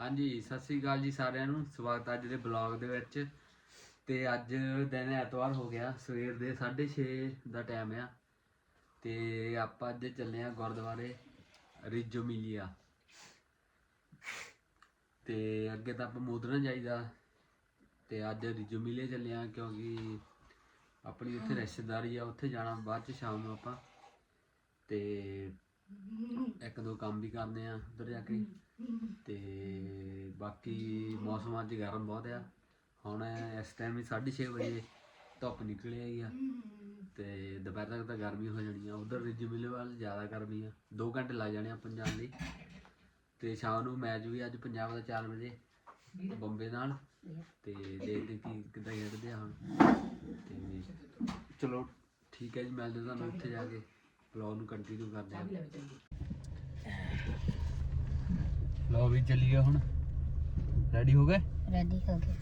ਹਾਂਜੀ ਸਤਿ ਸ੍ਰੀ ਅਕਾਲ ਜੀ ਸਾਰਿਆਂ ਨੂੰ। ਸਵਾਗਤ ਹੈ ਅੱਜ ਦੇ ਬਲੌਗ ਦੇ ਵਿੱਚ। ਤੇ ਅੱਜ ਦਿਨ ਐਤਵਾਰ ਹੋ ਗਿਆ ਸਵੇਰ ਦੇ 6:30 ਦਾ ਟਾਈਮ ਆ। ਤੇ ਆਪਾਂ ਅੱਜ ਚੱਲੇ ਆ ਗੁਰਦੁਆਰੇ ਰਿਜੋ ਮਿਲਿਆ। ਤੇ ਅੱਗੇ ਤਾਂ ਆਪਾਂ ਮੋਦਰਨ ਜਾਈਦਾ। ਤੇ ਅੱਜ ਰਿਜੋ ਮਿਲੇ ਚੱਲੇ ਆ ਕਿਉਂਕਿ ਆਪਣੀ ਉੱਥੇ ਰਿਸ਼ਤੇਦਾਰੀ ਆ ਉੱਥੇ ਜਾਣਾ ਬਾਅਦ ਚ ਸ਼ਾਮ ਨੂੰ ਆਪਾਂ। ਤੇ ਇੱਕ ਦੋ ਕੰਮ ਵੀ ਕਰਨੇ ਆ ਉੱਧਰ ਜਾ ਕੇ। ਤੇ ਬਾਕੀ ਮੌਸਮ ਅੱਜ ਗਰਮ ਬਹੁਤ ਆ। ਹੁਣ ਇਸ ਟਾਈਮ ਵੀ 6:30 ਵਜੇ ਧੁੱਪ ਨਿਕਲ ਆਈ ਆ। ਤੇ ਦੁਪਹਿਰ ਤੱਕ ਤਾਂ ਗਰਮੀ ਹੋ ਜਾਣੀ ਆ। ਉਧਰ ਰਿਜਮਿਲੇ ਵੱਲ ਜ਼ਿਆਦਾ ਗਰਮੀ ਆ। 2 ਘੰਟੇ ਲੱਗ ਜਾਣੇ ਆ ਪੰਜਾਬ ਲਈ। ਤੇ ਸ਼ਾਮ ਨੂੰ ਮੈਚ ਵੀ ਅੱਜ ਪੰਜਾਬ ਦਾ 4 ਵਜੇ, ਬੰਬੇ ਨਾਲ। ਤੇ ਦੇਖਦੇ ਕੀ ਕਿੱਦਾਂ ਖੇਡਦੇ ਆ ਹੁਣ। ਤੇ ਚਲੋ ਠੀਕ ਹੈ ਜੀ, ਮਿਲਦੇ ਤੁਹਾਨੂੰ ਉੱਥੇ ਜਾ ਕੇ। ਵਲੌਗ ਨੂੰ ਕੰਟੀਨਿਊ ਕਰਦੇ ਆ ਲਓ ਵੀ ਚੱਲੀਏ ਹੁਣ ਰੈਡੀ ਹੋ ਗਏ रेडी हो गए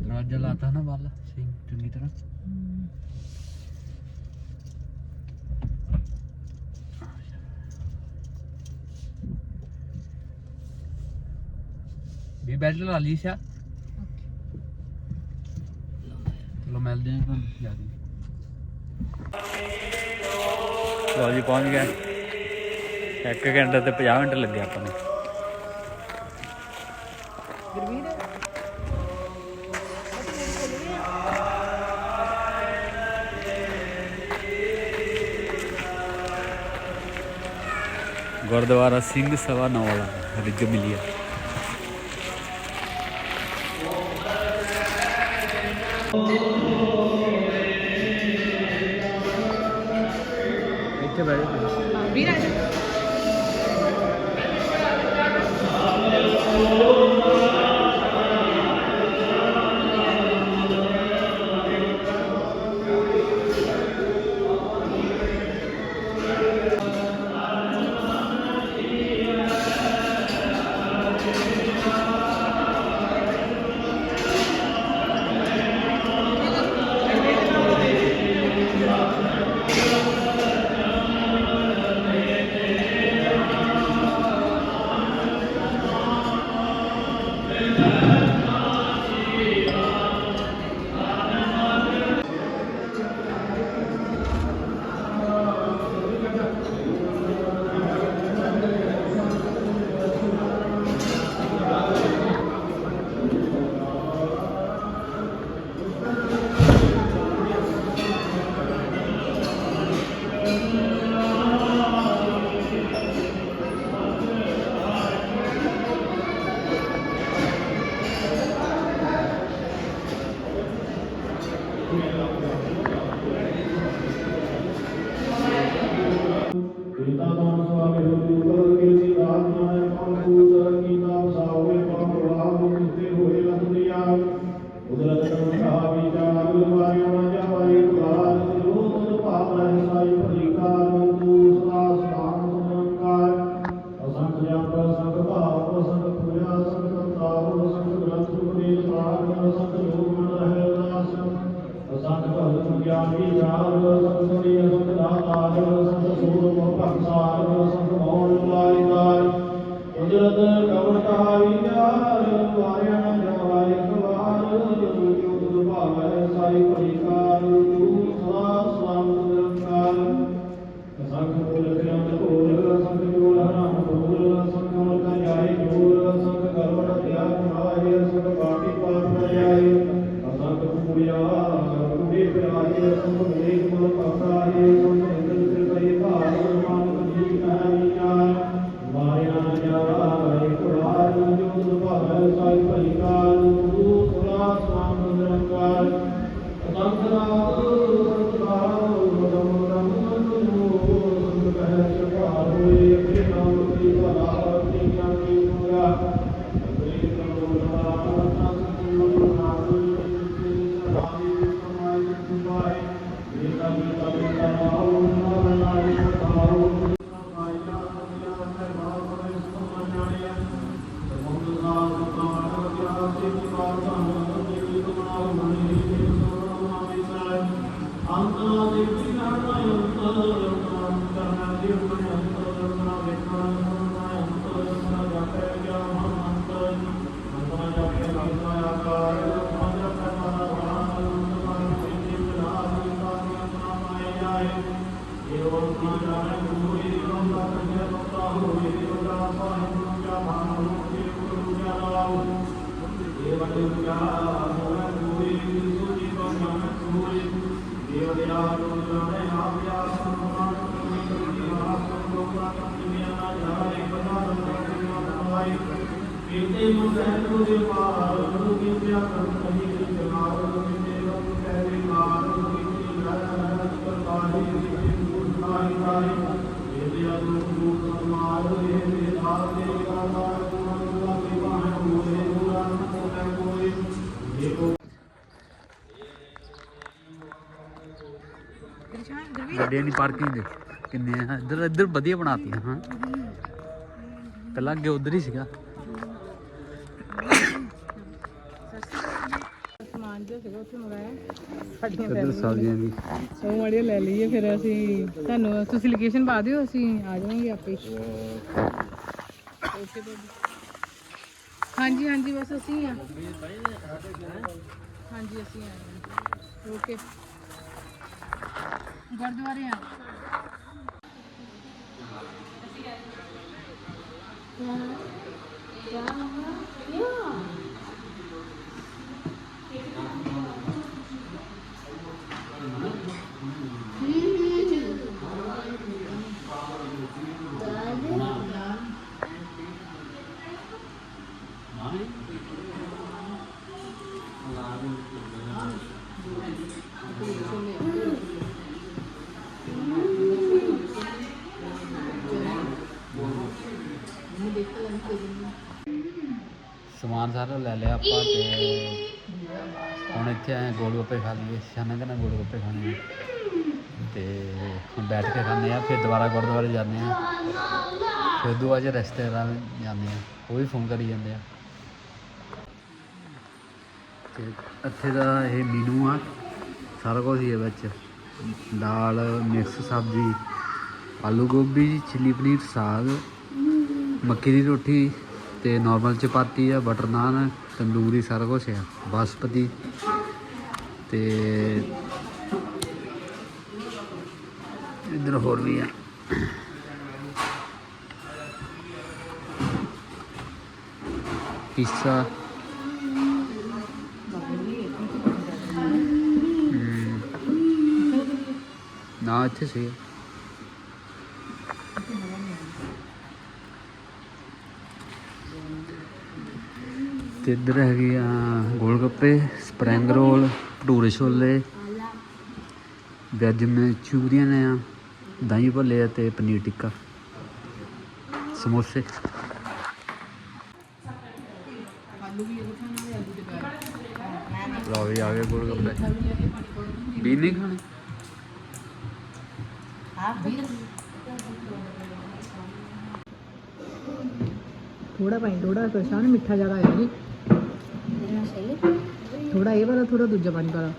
ਦਰਵਾਜ਼ਾ ਲਾਤਾ ਨਾ ਵੱਲ ਸਹੀ ਚੰਗੀ ਤਰ੍ਹਾਂ ਵੀ ਬੈਲਟ ਲਾ ਲਈ ਸਿਆ ਚਲੋ ਮਿਲਦੇ ਹਾਂ ਤੁਹਾਨੂੰ ਜਾ ਕੇ ਲਓ ਜੀ ਪਹੁੰਚ ਗਏ 1 ਘੰਟਾ ਤੇ 50 ਮਿੰਟ ਲੱਗੇ ਆਪਾਂ ਨੂੰ। ਗੁਰਦੁਆਰਾ ਸਿੰਘ ਸਭਾ ਨਵਾਲਾ ਰਿਜ ਮਿਲਿਆ ਇੱਥੇ ਬੈਠੇ ਵੀਰ ਆ ਕੀਤਾ ਗੱਡੀਆਂ ਦੀ ਪਾਰਕਿੰਗ ਦੇ। ਕਿੰਨੇ ਆ? ਇੱਧਰ ਇੱਧਰ ਵਧੀਆ ਬਣਾਤੀਆਂ, ਹਾਂ। ਪਹਿਲਾਂ ਅੱਗੇ ਉਧਰ ਹੀ ਸੀਗਾ। ਸੀਗਾ ਉੱਥੇ ਮੰਗਾਇਆ ਸਾਡੀਆਂ ਇੱਧਰ ਸਬਜ਼ੀਆਂ ਦੀ ਉਹ ਮਾੜੀਆਂ ਲੈ ਲਈਏ ਫਿਰ ਅਸੀਂ ਤੁਹਾਨੂੰ ਤੁਸੀਂ ਲੋਕੇਸ਼ਨ ਪਾ ਦਿਓ ਅਸੀਂ ਆ ਜਾਵਾਂਗੇ ਆਪੇ ਓਕੇ ਹਾਂਜੀ ਹਾਂਜੀ ਬਸ ਅਸੀਂ ਆ। ਹਾਂਜੀ ਅਸੀਂ ਆਏ ਓਕੇ। ਗੁਰਦੁਆਰੇ ਆ। ਸਮਾਨ ਸਾਰਾ ਲੈ ਲਿਆ ਆਪਾਂ ਤੇ ਹੁਣ ਇੱਥੇ ਆਏ ਗੋਲ ਗੱਪੇ ਖਾ ਲਈਏ ਸ਼ਾਨੇ ਕਹਿੰਦਾ ਗੋਲ ਗੱਪੇ ਖਾਣੇ ਆ। ਤੇ ਹੁਣ ਬੈਠ ਕੇ ਖਾਂਦੇ ਆ, ਫਿਰ ਦੁਬਾਰਾ ਗੁਰਦੁਆਰੇ ਜਾਂਦੇ ਆ। ਫਿਰ ਦੁਆ ਚ ਰਿਸ਼ਤੇਦਾਰਾਂ ਜਾਂਦੇ ਆ, ਉਹ ਵੀ ਫੋਨ ਕਰੀ ਜਾਂਦੇ ਆ। ਤੇ ਇੱਥੇ ਦਾ ਇਹ ਮੀਨੂ ਆ। ਸਾਰਾ ਕੁਝ ਹੀ ਹੈ ਵਿੱਚ। ਦਾਲ ਮਿਕਸ ਸਬਜ਼ੀ, ਆਲੂ ਗੋਭੀ ਚਿੱਲੀ ਪਨੀਰ, ਸਾਗ, ਮੱਕੀ ਦੀ ਰੋਟੀ ਤੇ ਨਾਰਮਲ ਚਪਾਤੀ ਆ ਬਟਰ ਨਾਨ ਤੰਦੂਰੀ ਸਾਰਾ ਕੁਝ ਆ, ਬਾਸਪਤੀ ਤੇ ਇੱਧਰ ਹੋਰ ਵੀ ਆ। ਪੀਸਾ ਨਾ ਇੱਥੇ ਸੀ ਤੇ ਇੱਧਰ ਹੈਗੇ ਆ golgappe spring roll bhature chole. Veg Manchurian ਆ, ਦਹੀਂ ਭੱਲੇ ਆ ਤੇ ਪਨੀਰ ਟਿੱਕਾ। ਸਮੋਸੇ। ਲਓ ਵੀ ਆ ਗਏ ਗੋਲ ਗੱਪੇ ਵੀ ਨਹੀਂ ਖਾਣੇ? ਥੋੜਾ ਪਾਣੀ ਥੋੜਾ ਪਰੇਸ਼ਾਨ ਮਿੱਠਾ ਜ਼ਿਆਦਾ ਆਇਆ ਜੀ। ਥੋੜਾ ਇਹ ਵਾਲਾ ਥੋੜਾ ਦੂਜਾ ਪਾਣੀ ਵਾਲਾ।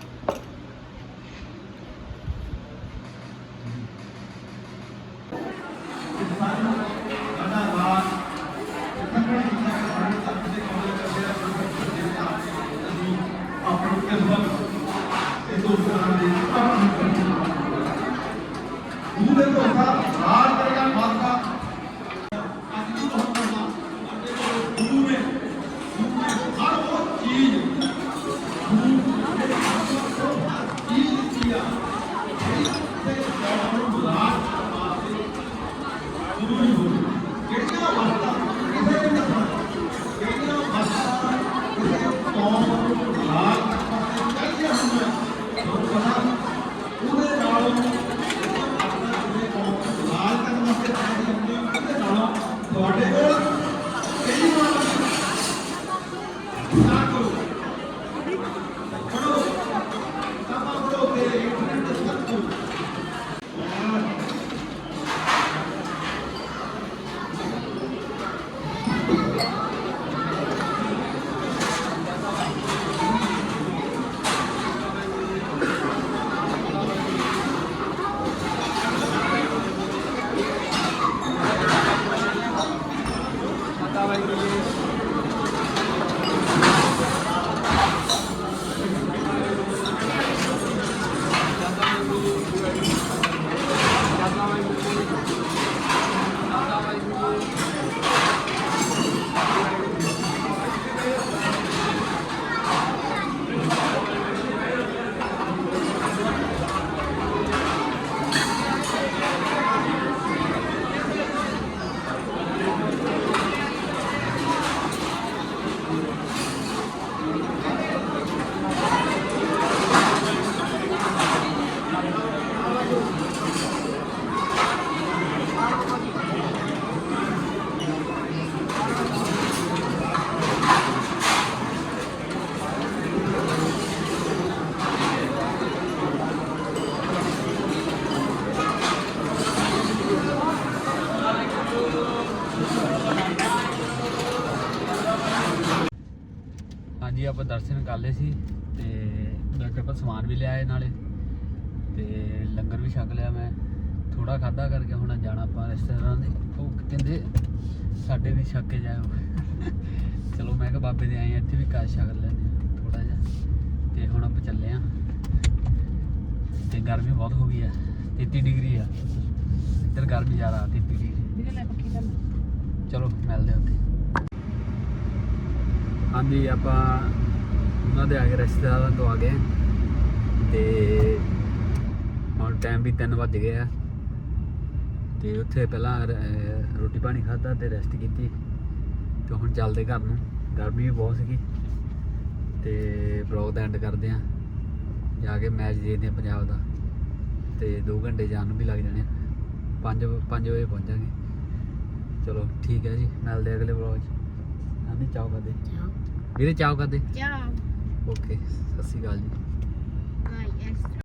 ਕਰ ਲਏ ਸੀ ਤੇ ਮੈਂ ਕਿਹਾ ਆਪਾਂ ਸਮਾਨ ਵੀ ਲਿਆਏ ਨਾਲੇ ਤੇ ਲੰਗਰ ਵੀ ਛਕ ਲਿਆ ਮੈਂ। ਥੋੜਾ ਖਾਦਾ ਕਰਕੇ ਹੁਣ ਜਾਣਾ ਆਪਾਂ ਰੈਸਟੋਰੈਂਟ ਦੇ ਉਹ ਕਹਿੰਦੇ ਸਾਡੇ ਵੀ ਛਕ ਕੇ ਜਾਇਓ। ਚਲੋ ਮੈਂ ਕਿਹਾ ਬਾਬੇ ਦੇ ਆਏ ਆ, ਇੱਥੇ ਵੀ ਕਾਸ਼ ਛਕ ਲੈਂਦੇ ਥੋੜਾ ਜਿਹਾ। ਤੇ ਹੁਣ ਆਪਾਂ ਚੱਲੇ ਆ। ਤੇ ਗਰਮੀ ਬਹੁਤ ਹੋ ਗਈ ਆ 33 ਡਿਗਰੀ ਆ। ਇੱਧਰ ਗਰਮੀ ਜ਼ਿਆਦਾ ਆ 33 ਡਿਗਰੀ ਚਲੋ। ਮਿਲਦੇ ਹਾਂ ਉੱਥੇ। ਹਾਂਜੀ ਆਪਾਂ ਉਹਨਾਂ ਦੇ ਆ ਗਏ ਰਿਸ਼ਤੇਦਾਰਾਂ ਤੋਂ ਆ ਗਏ ਤੇ ਹੁਣ ਟਾਈਮ ਵੀ 3 ਵੱਜ ਗਏ ਆ। ਤੇ ਉੱਥੇ ਪਹਿਲਾਂ ਰੋਟੀ ਪਾਣੀ ਖਾਧਾ ਤੇ ਰੈਸਟ ਕੀਤੀ ਤੇ ਹੁਣ ਚੱਲਦੇ ਘਰ ਨੂੰ। ਗਰਮੀ ਵੀ ਬਹੁਤ ਸੀਗੀ ਤੇ ਬਲੌਗ ਦਾ ਐਂਡ ਕਰਦੇ ਆ ਜਾ ਕੇ ਮੈਚ ਦੇਖਦੇ ਆ ਪੰਜਾਬ ਦਾ। ਤੇ 2 ਘੰਟੇ ਜਾਣ ਨੂੰ ਵੀ ਲੱਗ ਜਾਣੇ 5 5 ਵਜੇ ਪਹੁੰਚਾਂਗੇ। ਚਲੋ ਠੀਕ ਹੈ ਜੀ ਮਿਲਦੇ ਅਗਲੇ ਵਲੌਗ 'ਚ। ਹਾਂਜੀ ਚਾਓ ਕਰਦੇ ਵੀਰੇ ਚਾਓ ਕਰਦੇ Ciao. ਓਕੇ ਸਤਿ ਸ਼੍ਰੀ ਅਕਾਲ ਜੀ।